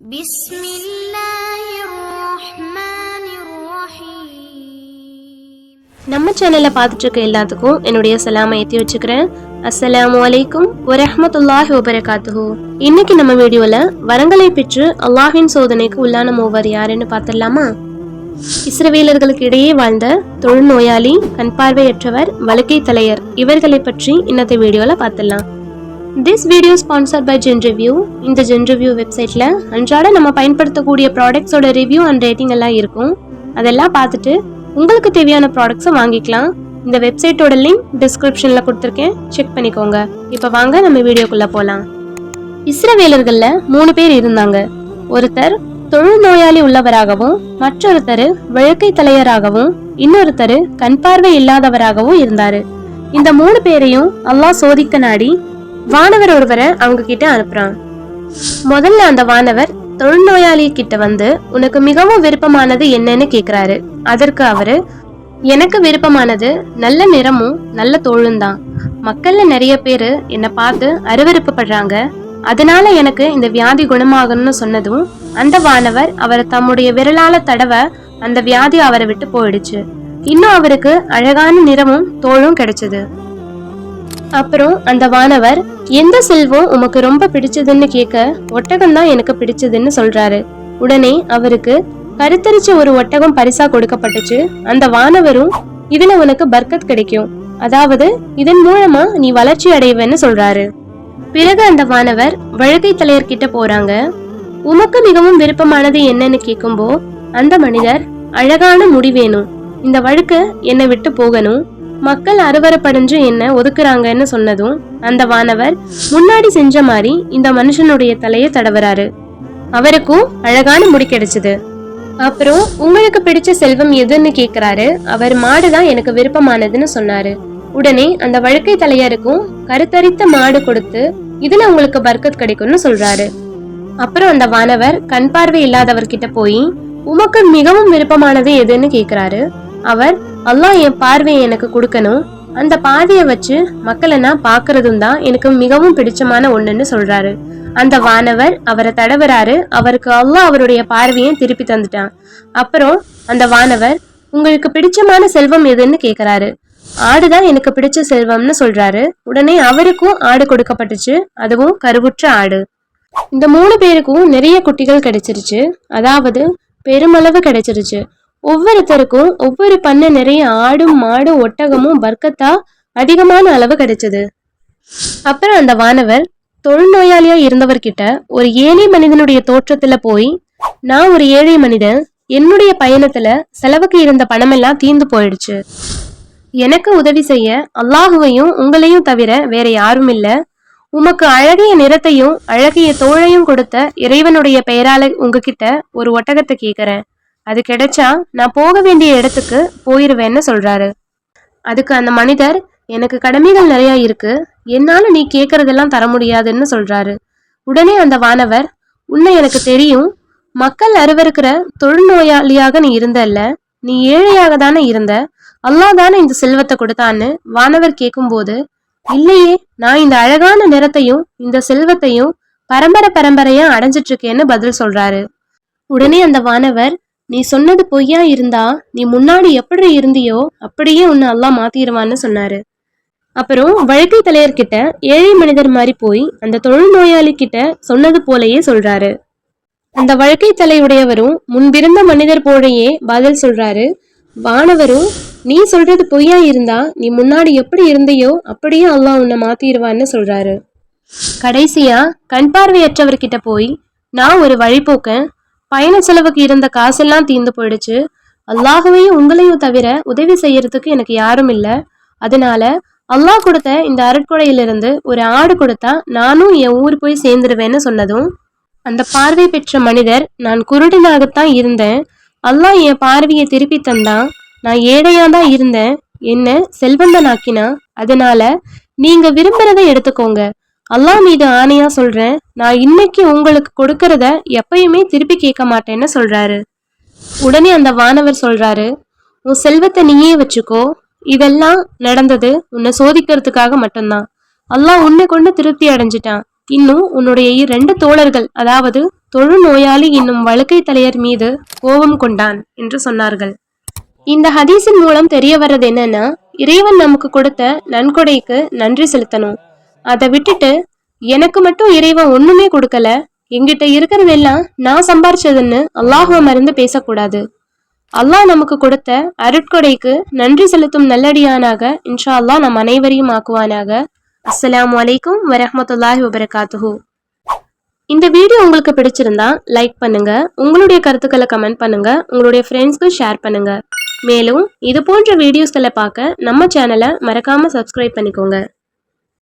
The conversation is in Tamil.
بسم الله الرحمن الرحيم நம்ம சேனலை பார்த்துட்டு இருக்க எல்லாத்துக்கும் என்னுடைய சலாமை ஏற்றி வச்சுக்கிறேன். அஸ்ஸலாம் வலைக்கும் வரஹமத்துல்லாஹி வபரகாத்துஹு. இன்னைக்கு நம்ம வீடியோவில் வரங்களை பெற்று அல்லாஹின் சோதனைக்கு உள்ளான மூவர் யாருன்னு பார்த்துடலாமா? இஸ்ரவேலர்களுக்கு இடையே வாழ்ந்த தொழுநோயாளி கண்பார்வையற்றவர் வழக்கை தலையர் இவர்களை பற்றி இன்னத்தை வீடியோவில் பார்த்துடலாம். This video sponsor by Zen review இந்த ஜென் ரிவ்யூ வெப்சைட்ல அன்றாட நம்ம பயன்படுத்தக்கூடிய ப்ராடக்ட்ஸோட ரிவ்யூ அண்ட் ரேட்டிங் எல்லாம் இருக்கும். அதெல்லாம் பார்த்துட்டு உங்களுக்கு தேவையான ப்ராடக்ட்ஸை வாங்கிக்கலாம். இந்த வெப்சைட்டோட லிங்க் டிஸ்கிரிப்ஷன்ல கொடுத்துருக்கேன். செக் பண்ணிக்கோங்க. இப்போ வாங்க நம்ம வீடியோக்குள்ள போலாம். இஸ்ரவேலர்கள்ல மூணு பேர் இருந்தாங்க. ஒருத்தர் தொழு நோயாளி உள்ளவராகவும் மற்றொருத்தர் வழுக்கை தலையராகவும் இன்னொருத்தர் கண் பார்வை இல்லாதவராகவும் இருந்தாரு. இந்த மூணு பேரையும் அல்லாஹ் சோதிக்க நாடி வானவர் ஒருவரை அவங்க கிட்ட அனுப்புறான். முதல்ல அந்த வானவர் தொழுநோயாளி கிட்ட வந்து உனக்கு மிகவும் விருப்பமானது என்னன்னு கேக்குறாரு. அதற்கு அவரு எனக்கு விருப்பமானது நல்ல நிறமும் நல்ல தோளும் தான் மக்கள்ல நிறைய பேரு என்னை பார்த்து அருவருப்புப்படுறாங்க. அதனால எனக்கு இந்த வியாதி குணமாகணும்னு சொன்னதும் அந்த வானவர் அவரை தம்முடைய விரலால தடவ அந்த வியாதி அவரை விட்டு போயிடுச்சு. இன்னும் அவருக்கு அழகான நிறமும் தோளும் கிடைச்சது. அப்புறம் அந்த வானவர் எந்த செல்வம் உமக்கு ரொம்ப பிடிச்சதுன்னு கேட்க ஒட்டகம் தான் எனக்கு பிடிச்சதுன்னு சொல்றாரு. உடனே அவருக்கு கருத்தரிச்ச ஒரு ஒட்டகம் பரிசா கொடுக்கப்பட்டுச்சு. அந்த வானவரும் இதுல உனக்கு பர்க்கத் கிடைக்கும். அதாவது இதன் மூலமா நீ வளர்ச்சி அடைவேன்னு சொல்றாரு. பிறகு அந்த வானவர் வழுகை தலையர் கிட்ட போறாங்க. உமக்கு மிகவும் விருப்பமானது என்னன்னு கேட்கும்போ அந்த மனிதர் அழகான முடி வேணும். இந்த வழுக்கு என்னை விட்டு போகணும். மக்கள் அறுவரப்படைஞ்சு என்ன ஒதுக்குறாங்கன்னு சொன்னதும் அந்த வானவர் முன்னாடி செஞ்ச மாதிரி இந்த மனுஷனுடைய தலையை தடவறாரு. அவருக்கும் அழகான முடி கிடைச்சது. அப்புறம் உங்களுக்கு பிடிச்ச செல்வம் எதுன்னு கேக்குறாரு. அவர் மாடு தான் எனக்கு விருப்பமானதுன்னு சொன்னாரு. உடனே அந்த வழுக்கை தலையருக்கும் கருத்தரித்த மாடு கொடுத்து இதுல உங்களுக்கு பர்க்கத் கிடைக்கும்னு சொல்றாரு. அப்புறம் அந்த வானவர் கண் பார்வை இல்லாதவர்கிட்ட போய் உமக்கு மிகவும் விருப்பமானது எதுன்னு கேக்குறாரு. அவர் அல்லாஹ் என் பார்வையை எனக்கு கொடுக்கணும். அந்த பாதையை வச்சு மக்களை நான் பாக்குறதும் தான் எனக்கு மிகவும் பிடிச்சமான ஒண்ணுன்னு சொல்றாரு. அந்த வானவர் அவரை தடவுறாரு. அவருக்கு அல்லாஹ் அவருடைய பார்வையை திருப்பி தந்துட்டான். அப்புறம் அந்த வானவர் உங்களுக்கு பிடிச்சமான செல்வம் எதுன்னு கேக்குறாரு. ஆடுதான் எனக்கு பிடிச்ச செல்வம்னு சொல்றாரு. உடனே அவருக்கும் ஆடு கொடுக்கப்பட்டுச்சு. அதுவும் கருவுற்ற ஆடு. இந்த மூணு பேருக்கும் நிறைய குட்டிகள் கிடைச்சிருச்சு. அதாவது பெருமளவு கிடைச்சிருச்சு. ஒவ்வொருத்தருக்கும் ஒவ்வொரு பண்ண நிறைய ஆடும் மாடும் ஒட்டகமும் பர்க்கத்தா அதிகமான அளவு கிடைச்சது. அப்புறம் அந்த வானவர் தொழுநோயாளியா இருந்தவர்கிட்ட ஒரு ஏழை மனிதனுடைய தோற்றத்துல போய் நான் ஒரு ஏழை மனிதன் என்னுடைய பயணத்துல செலவுக்கு இருந்த பணமெல்லாம் தீர்ந்து போயிடுச்சு. எனக்கு உதவி செய்ய அல்லாஹுவையும் உங்களையும் தவிர வேற யாரும் இல்ல. உமக்கு அழகிய நிறத்தையும் அழகிய தோழையும் கொடுத்த இறைவனுடைய பெயரால உங்ககிட்ட ஒரு ஒட்டகத்தை கேக்குறேன். அது கிடைச்சா நான் போக வேண்டிய இடத்துக்கு போயிருவேன்னு சொல்றாரு. அதுக்கு அந்த மனிதர் எனக்கு கடமைகள் நிறைய இருக்கு என்னால நீ கேக்குறதெல்லாம் தர முடியாதுன்னு சொல்றாரு. உடனே அந்த வானவர் உன்னை எனக்கு தெரியும் மக்கள் அருவருக்கிற தொழுநோயாளியாக நீ இருந்தல்ல நீ ஏழையாக தானே இருந்த அல்லாஹ் தானே இந்த செல்வத்தை கொடுத்தான்னு வானவர் கேட்கும்போது இல்லையே நான் இந்த அழகான நிறத்தையும் இந்த செல்வத்தையும் பரம்பரை பரம்பரையா அடைஞ்சிட்டு இருக்கேன்னு பதில் சொல்றாரு. உடனே அந்த வானவர் நீ சொன்னது பொய்யா இருந்தா நீ முன்னாடி எப்படி இருந்தியோ அப்படியே உன்னை அல்லா மாத்திடுவான்னு சொன்னாரு. அப்புறம் வழக்கை தலையர்கிட்ட ஏழை மனிதர் மாதிரி போய் அந்த தொழில் நோயாளி கிட்ட சொன்னது போலயே சொல்றாரு. அந்த வழக்கை தலையுடையவரும் முன்பிருந்த மனிதர் போலயே பதில் சொல்றாரு. வானவரும் நீ சொல்றது பொய்யா இருந்தா நீ முன்னாடி எப்படி இருந்தையோ அப்படியே அல்லாஹ் உன்னை மாத்திடுவான்னு சொல்றாரு. கடைசியா கண் பார்வையற்றவர்கிட்ட போய் நான் ஒரு வழிபோக்கன் பயண செலவுக்கு இருந்த காசெல்லாம் தீர்ந்து போயிடுச்சு. அல்லாஹுவையும் உங்களையும் தவிர உதவி செய்யறதுக்கு எனக்கு யாரும் இல்லை. அதனால அல்லாஹ் கொடுத்த இந்த அருட்கொடையிலிருந்து ஒரு ஆடு கொடுத்தா நானும் என் ஊர் போய் சேர்ந்துருவேன்னு சொன்னதும் அந்த பார்வை பெற்ற மனிதர் நான் குருடனாகத்தான் இருந்தேன். அல்லாஹ் என் பார்வையை திருப்பி தந்தான் நான் ஏழையா தான் இருந்தேன். என்ன செல்வந்தனாக்கினா? அதனால நீங்க விரும்புறதை எடுத்துக்கோங்க. அல்லாஹ் மீது ஆணையா சொல்றேன் நான் இன்னைக்கு உங்களுக்கு கொடுக்கறத எப்பயுமே திருப்பி கேட்க மாட்டேன்னு சொல்றாரு. உடனே அந்த வானவர் சொல்றாரு உன் செல்வத்தை நீயே வச்சுக்கோ இதெல்லாம் நடந்தது உன்னை சோதிக்கிறதுக்காக மட்டும்தான். அல்லாஹ் உன்னை கொண்டு திருப்தி அடைஞ்சிட்டான். இன்னும் உன்னுடைய இரண்டு தோழர்கள் அதாவது தொழு நோயாளி என்னும் வழுக்கை தலையர் மீது கோபம் கொண்டான் என்று சொன்னார்கள். இந்த ஹதீஸின் மூலம் தெரிய வர்றது என்னன்னா இறைவன் நமக்கு கொடுத்த நன்கொடைக்கு நன்றி செலுத்தணும். அதை விட்டுட்டு எனக்கு மட்டும் இறைவன் ஒண்ணுமே கொடுக்கல. எங்கிட்ட இருக்கிறதெல்லாம் நான் சம்பாரிச்சதுன்னு அல்லாஹுவ மருந்து பேசக்கூடாது. அல்லாஹ் நமக்கு கொடுத்த அருட்கொடைக்கு நன்றி செலுத்தும் நல்லடியானாக இன்ஷா அல்லாஹ் நம் அனைவரையும் ஆக்குவானாக. அஸ்லாம் வலைக்கும் வரமத்துல்லாஹி வபரகாத்துஹூ. இந்த வீடியோ உங்களுக்கு பிடிச்சிருந்தா லைக் பண்ணுங்க உங்களுடைய கருத்துக்களை கமெண்ட் பண்ணுங்க உங்களுடைய ஃப்ரெண்ட்ஸ்க்கு ஷேர் பண்ணுங்க. மேலும் இது போன்ற வீடியோஸ்களை பார்க்க நம்ம சேனலை மறக்காம சப்ஸ்கிரைப் பண்ணிக்கோங்க.